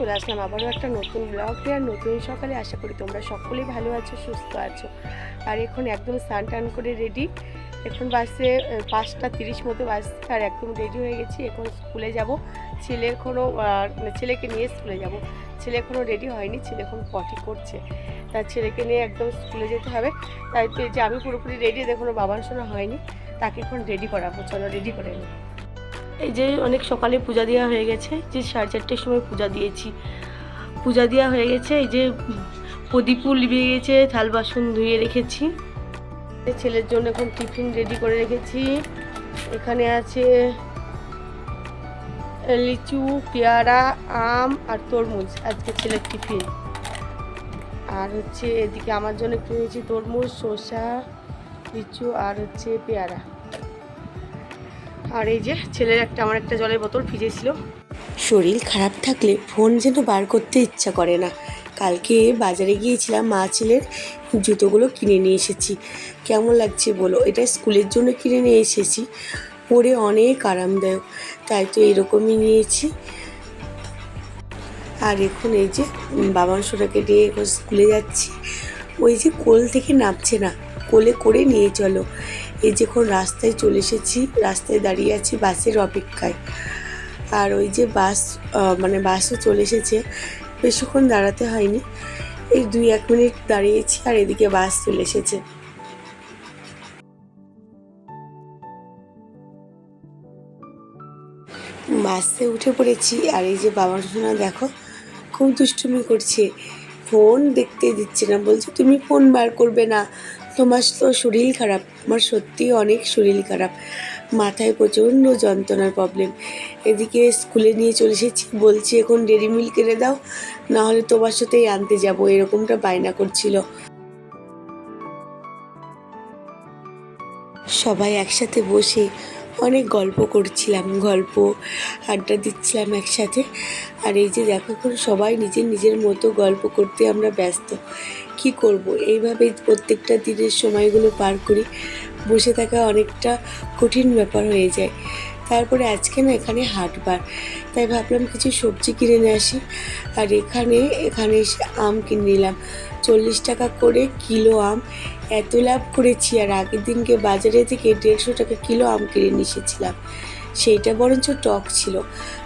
চলে আসলাম আবারও একটা নতুন ব্লগ আর নতুন সকালে আশা করি তোমরা সকলেই ভালো আছো, সুস্থ আছো। আর এখন একদম স্নান টান করে রেডি এখন বাসে পাঁচটা তিরিশ মতো বাসছে আর একদম রেডি হয়ে গেছি। এখন স্কুলে যাব। ছেলে এখনও মানে ছেলেকে নিয়ে স্কুলে যাব। ছেলে এখনও রেডি হয়নি, ছেলে এখন পটি করছে। তার ছেলেকে নিয়ে একদম স্কুলে যেতে হবে। তাই তো যে আমি পুরোপুরি রেডি এখনও বাবার শোনা হয়নি। তাকে এখন রেডি করাবো। চলো রেডি করে নিই। এই যে অনেক সকালে পূজা দেওয়া হয়ে গেছে, যে সাড়ে চারটের সময় পূজা দিয়েছি। পূজা দেওয়া হয়ে গেছে, এই যে প্রদীপও লিভিয়ে গেছে, থাল বাসন ধুয়ে রেখেছি। ছেলের জন্য এখন টিফিন রেডি করে রেখেছি। এখানে আছে লিচু, পেয়ারা, আম আর তরমুজ, আজকে ছেলের টিফিন। আর হচ্ছে এদিকে আমার জন্য একটু তরমুজ, শসা, লিচু আর হচ্ছে পেয়ারা। আর এই যে ছেলের একটা, আমার একটা জলের বোতল ভিজেছিল শরীর খারাপ থাকলে ফোন যেন বার করতে ইচ্ছা করে না। কালকে বাজারে গিয়েছিলাম, মা ছেলের জুতোগুলো কিনে নিয়ে এসেছি। কেমন লাগছে বলো? এটা স্কুলের জন্য কিনে নিয়ে এসেছি। পরে অনেক আরামদায়ক। তাই তো এরকমই নিয়েছি। আর এখন এই যে বাবার সোনাকে নিয়ে এখন স্কুলে যাচ্ছি। ওই যে কোল থেকে নামছে না, কোলে করে নিয়ে চলো। এই যে রাস্তায় চলে এসেছি, রাস্তায় দাঁড়িয়ে আছি বাসের অপেক্ষায়। আর ওই যে বাস মানে বাসও চলে এসেছে। বেশিক্ষণ দাঁড়াতে হয়নি। এই দুই এক মিনিট দাঁড়িয়েছি আর এদিকে বাস চলে এসেছে। বাসে উঠে পড়েছি আর এই যে বাবার সোনা দেখো, খুব দুষ্টুমি করছে। ফোন দেখতে দিচ্ছে না, বলছে, তুমি ফোন বার করবে না। তোমার তো শরীর খারাপ। আমার সত্যি অনেক শরীর খারাপ। মাথায় প্রচণ্ড যন্ত্রণার প্রবলেম এদিকে স্কুলে নিয়ে চলে এসেছি, বলছি এখন ডেরি মিল্ক কিনে দাও না হলে তোমার সাথেই আনতে যাব, এরকমটা বায়না করছিল। সবাই একসাথে বসে অনেক গল্প করছিলাম, গল্প, আড্ডা দিচ্ছিলাম একসাথে। আর এই যে দেখো এখন সবাই নিজের নিজের মতো গল্প করতে আমরা ব্যস্ত। কি করব? এইভাবে প্রত্যেকটা দিনের সময়গুলো পার করি। বসে থাকা অনেকটা কঠিন ব্যাপার হয়ে যায়। তারপরে আজকে না এখানে হাটবার। তাই ভাবলাম কিছু সবজি কিনে নিয়ে আসি। আর এখানে এখানে এসে আম কিনে নিলাম। চল্লিশ টাকা করে কিলো আম। এত লাভ করেছি। আর আগের দিনকে বাজারে থেকে দেড়শো টাকা কিলো আম কিনে নিয়ে এসেছিলাম। সেইটা বরঞ্চ টক ছিল।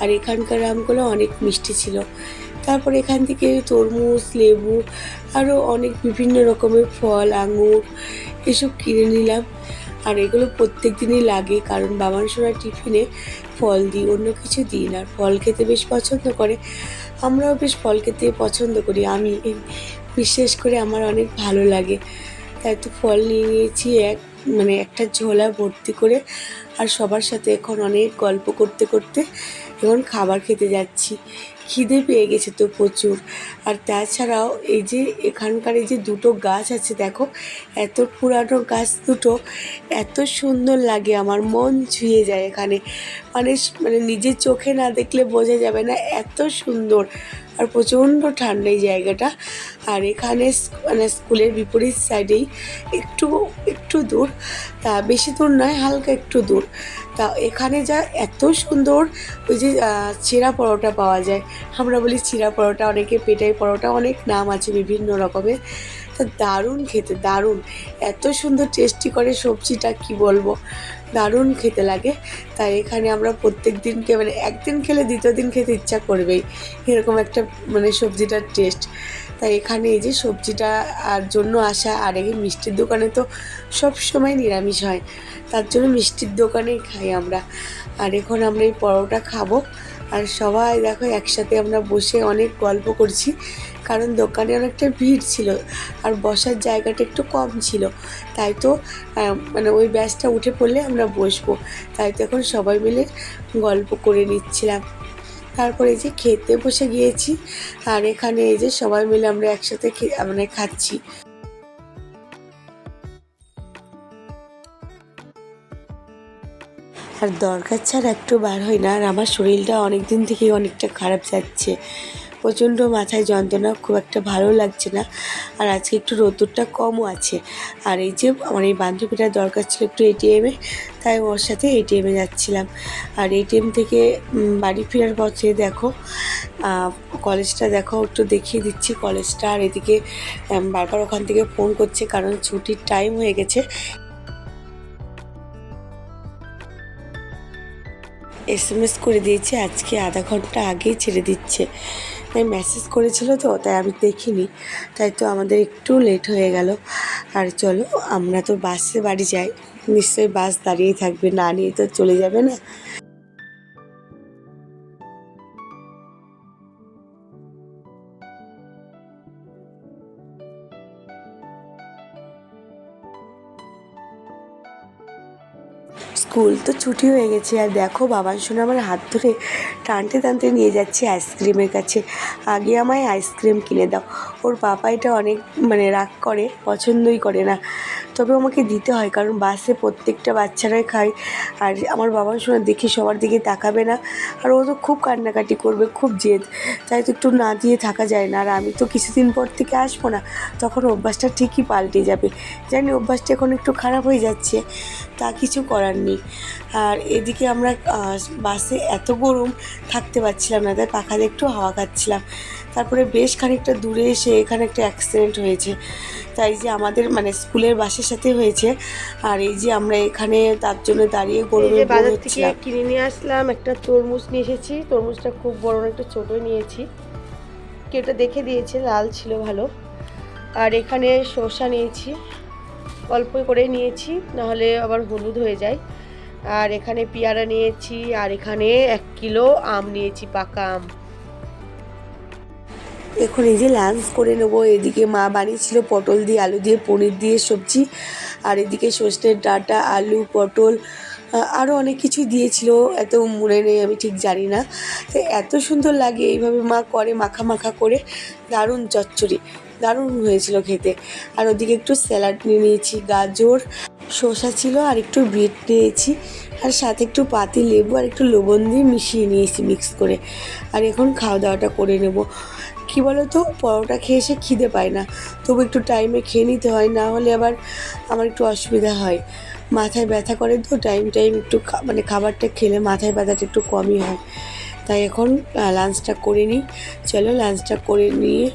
আর এখানকার আমগুলো অনেক মিষ্টি ছিল। তারপর এখান থেকে তরমুজ, লেবু আরও অনেক বিভিন্ন রকমের ফল, আঙুর এসব কিনে নিলাম। আর এগুলো প্রত্যেক দিনই লাগে, কারণ বাবার সোনার টিফিনে ফল দিই, অন্য কিছু দিই না। ফল খেতে বেশ পছন্দ করে। আমরাও বেশ ফল খেতে পছন্দ করি। আমি বিশেষ করে আমার অনেক ভালো লাগে। তাই তো ফল নিয়ে নিয়েছি এক মানে একটা ঝোলা ভর্তি করে। আর সবার সাথে এখন অনেক গল্প করতে করতে এখন খাবার খেতে যাচ্ছি। খিদে পেয়ে গেছে তো প্রচুর। আর তাছাড়াও এই যে এখানকার এই যে দুটো গাছ আছে, দেখো, এত পুরানো গাছ দুটো, এত সুন্দর লাগে, আমার মন ছুঁয়ে যায় এখানে। মানে মানে নিজের চোখে না দেখলে বোঝা যাবে না, এত সুন্দর। আর প্রচণ্ড ঠান্ডা এই জায়গাটা। আর এখানে মানে স্কুলের বিপরীত সাইডেই একটু একটু দূর, তা বেশি দূর নয়, হালকা একটু দূর। তা এখানে যা এত সুন্দর ওই যে চিরা পরোটা পাওয়া যায়। আমরা বলি চিরা পরোটা, অনেকে পেটাই পরোটা, অনেক নাম আছে বিভিন্ন রকমের। দারুণ খেতে, দারুণ। এত সুন্দর টেস্টি করে সবজিটা, কি বলব? দারুণ খেতে লাগে। তাই এখানে আমরা প্রত্যেক দিনকে মানে একদিন খেলে দ্বিতীয় দিন খেতে ইচ্ছা করবেই। এরকম একটা মানে সবজিটার টেস্ট তাই এখানে এই যে সবজিটা আর জন্য আসা, আর এই মিষ্টির দোকানে তো সব সময় নিরামিষ হয়। তার জন্য মিষ্টির দোকানেই খাই আমরা। আর এখন আমরা এই পরোটা খাব। আর সবাই দেখো, একসাথে আমরা বসে অনেক গল্প করছি, কারণ দোকানে অনেকটা ভিড় ছিল আর বসার জায়গাটা একটু কম ছিল। তাই তো মানে ওই ব্যাচটা উঠে পড়লে আমরা বসবো। তাই তো এখন সবাই মিলে গল্প করে নিচ্ছিলাম। তারপরে এই যে খেতে বসে গিয়েছি, আর এখানে এই যে সবাই মিলে আমরা একসাথে মানে খাচ্ছি। আর দরকার ছাড়া একটু বার হয় না। আর আমার শরীরটা অনেক দিন থেকেই অনেকটা খারাপ যাচ্ছে। প্রচণ্ড মাথায় যন্ত্রণা, খুব একটা ভালো লাগছে না। আর আজকে একটু রোদ্দুরটা কমও আছে। আর এই যে আমার এই বান্ধবীটার দরকার ছিল একটু এটিএমে তাই ওর সাথে এটিএমে যাচ্ছিলাম। আর এটিএম থেকে বাড়ি ফেরার পথে দেখো কলেজটা দেখো, একটু দেখিয়ে দিচ্ছি কলেজটা। আর এদিকে বারবার ওখান থেকে ফোন করছে কারণ ছুটির টাইম হয়ে গেছে। এস এম এস করে দিয়েছে, আজকে আধা ঘণ্টা আগেই ছেড়ে দিচ্ছে। তাই মেসেজ করেছিল তো, তাই আমি দেখিনি। তাই তো আমাদের একটু লেট হয়ে গেল। আর চলো, আমরা তো বাসে বাড়ি যাই। নিশ্চয়ই বাস দাঁড়িয়েই থাকবে, না নিয়ে তো চলে যাবে না। স্কুল তো ছুটি হয়ে গেছে। আর দেখো বাবার শোনা আমার হাত ধরে টানতে টানতে নিয়ে যাচ্ছে আইসক্রিমের কাছে। আগে আমায় আইসক্রিম কিনে দাও। ওর পাপা এটা অনেক মানে রাগ করে, পছন্দই করে না। তবে আমাকে দিতে হয়, কারণ বাসে প্রত্যেকটা বাচ্চারাই খায়। আর আমার বাবা সঙ্গে দেখি সবার দিকে তাকাবে না। আর ও তো খুব কান্নাকাটি করবে, খুব জেদ। তাই তো একটু না দিয়ে থাকা যায় না। আর আমি তো কিছুদিন পর থেকে আসব না, তখন অভ্যাসটা ঠিকই পাল্টে যাবে। জানি অভ্যাসটা এখন একটু খারাপ হয়ে যাচ্ছে, তা কিছু করার নেই। আর এদিকে আমরা বাসে এত গরম থাকতে পারছিলাম না তাই পাখাতে একটু হাওয়া খাচ্ছিলাম। তারপরে বেশ খানিকটা দূরে এসে এখানে একটা অ্যাক্সিডেন্ট হয়েছে। তাই যে আমাদের মানে স্কুলের বাসের সাথে হয়েছে। আর এই যে আমরা এখানে তার জন্য দাঁড়িয়ে গরমে বাজার থেকে কিনে নিয়ে আসলাম একটা তরমুজ নিয়ে এসেছি। তরমুজটা খুব বড় একটা একটু ছোট নিয়েছি। কেউটা দেখে দিয়েছে লাল ছিল ভালো। আর এখানে শসা নিয়েছি অল্প করে নিয়েছি নাহলে আবার হলুদ হয়ে যায়। আর এখানে পেয়ারা নিয়েছি, আর এখানে এক কিলো আম নিয়েছি, পাকা আম। এখন এই যে লাঞ্চ করে নেব, এদিকে মা বানিয়েছিল পটল দিয়ে, আলু দিয়ে, পনির দিয়ে সবজি, আর এদিকে সর্ষের ডাঁটা, আলু, পটল আরও অনেক কিছু দিয়েছিল, এত মনে নেই, আমি ঠিক জানি না। তো এত সুন্দর লাগে, এইভাবে মা করে, মাখা মাখা করে, দারুণ চচ্চড়ি, দারুণ হয়েছিল খেতে। আর ওদিকে একটু স্যালাড নিয়ে নিয়েছি, গাজর। শসা ছিল আর একটু বিট নিয়েছি আর সাথে একটু পাতি লেবু আর একটু লবণ দিয়ে মিশিয়ে নিয়েছি মিক্স করে। আর এখন খাওয়া দাওয়াটা করে নেব। কী বলো তো পরোটা খেয়ে এসে খিদে পায় না। তবু একটু টাইমে খেয়ে নিতে হয়, না হলে আবার আমার একটু অসুবিধা হয়। মাথায় ব্যথা করে তো টাইম টাইম একটু মানে খাবারটা খেলে মাথায় ব্যথাটা একটু কমই হয়। তাই এখন লাঞ্চটা করে নিই। চলো লাঞ্চটা করে নিয়ে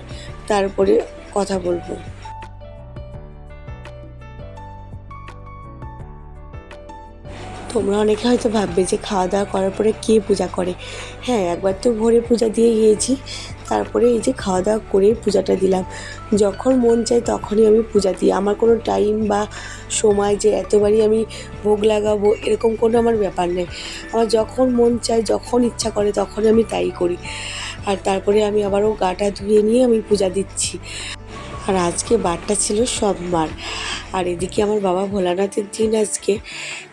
তারপরে কথা বলব। তোমরা অনেকে হয়তো ভাববে যে খাওয়া দাওয়া করার পরে কে পূজা করে? হ্যাঁ একবার তো ভোরে পূজা দিয়ে গিয়েছি। তারপরে এই যে খাওয়া দাওয়া করে পূজাটা দিলাম। যখন মন চায় তখনই আমি পূজা দিই। আমার কোনো টাইম বা সময় যে এতবারই আমি ভোগ লাগাবো এরকম কোনো আমার ব্যাপার নেই। আমার যখন মন চায়, যখন ইচ্ছা করে তখন আমি তাই করি। আর তারপরে আমি আবারও গাটা ধুয়ে নিয়ে আমি পূজা দিচ্ছি। আর আজকে বারটা ছিল সোমবার। আর এদিকে আমার বাবা ভোলানাথের দিন আজকে।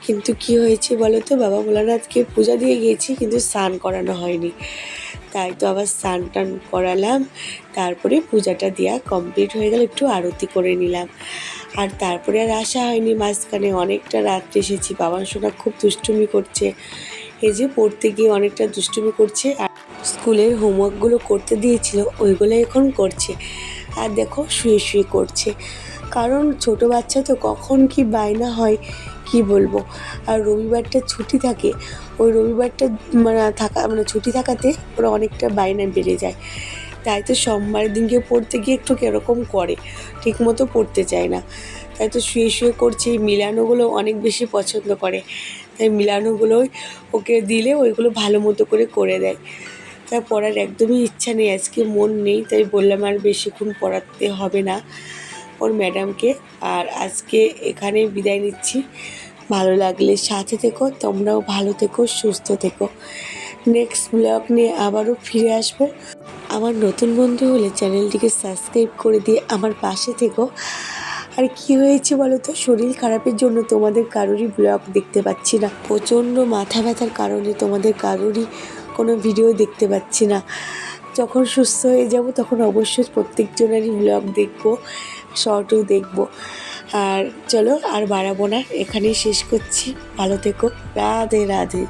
কিন্তু কি হয়েছে বলো তো? বাবা ভোলানাথকে পূজা দিয়ে গিয়েছি, কিন্তু স্নান করানো হয়নি। তাই তো আবার স্নান টান করালাম, তারপরে পূজাটা দেওয়া কমপ্লিট হয়ে গেল, একটু আরতি করে নিলাম। আর তারপরে আর আসা হয়নি, মাঝখানে অনেকটা রাত্রে এসেছি। বাবার সোনা খুব দুষ্টুমি করছে। এই যে পড়তে গিয়ে অনেকটা দুষ্টুমি করছে। আর স্কুলের হোমওয়ার্কগুলো করতে দিয়েছিল, ওইগুলো এখন করছে। আর দেখো শুয়ে শুয়ে করছে। কারণ ছোট বাচ্চা তো কখন কি বায়না হয়, কি বলব? আর রবিবারটা ছুটি থাকে, ওই রবিবারটা মানে থাকা মানে ছুটি থাকাতে ওরা অনেকটা বায়না বেড়ে যায়। তাই তো সোমবার দিনকে পড়তে গিয়ে একটু কীরকম করে ঠিক মতো পড়তে চায় না। তাই তো শুয়ে শুয়ে করছে মিলানোগুলো অনেক বেশি পছন্দ করে। তাই মিলানোগুলোই ওকে দিলে ওইগুলো ভালো মতো করে করে দেয়। তাই পড়ার একদমই ইচ্ছা নেই, আজকে মন নেই, তাই বললাম আর বেশিক্ষণ পড়াতে হবে না ওর ম্যাডামকে। আর আজকে এখানে বিদায় নিচ্ছি। ভালো লাগলে সাথে থেকো, তোমরাও ভালো থেকো, সুস্থ থেকো। নেক্সট ব্লগ নিয়ে আবারও ফিরে আসব। আমার নতুন বন্ধু হলে চ্যানেলটিকে সাবস্ক্রাইব করে দিয়ে আমার পাশে থেকো। আর কি হয়েছে বলো তো? শরীর খারাপের জন্য তোমাদের কারোরই ব্লগ দেখতে পাচ্ছি না। প্রচণ্ড মাথা ব্যথার কারণে তোমাদের কারোরই কোনো ভিডিও দেখতে পাচ্ছি না। যখন সুস্থ হয়ে যাব তখন অবশ্যই প্রত্যেকজনেরই ব্লগ দেখব শর্টও দেখব। আর চলো আর বাড়াবো না, এখানেই শেষ করছি। ভালো থেকো। রাধে রাধে।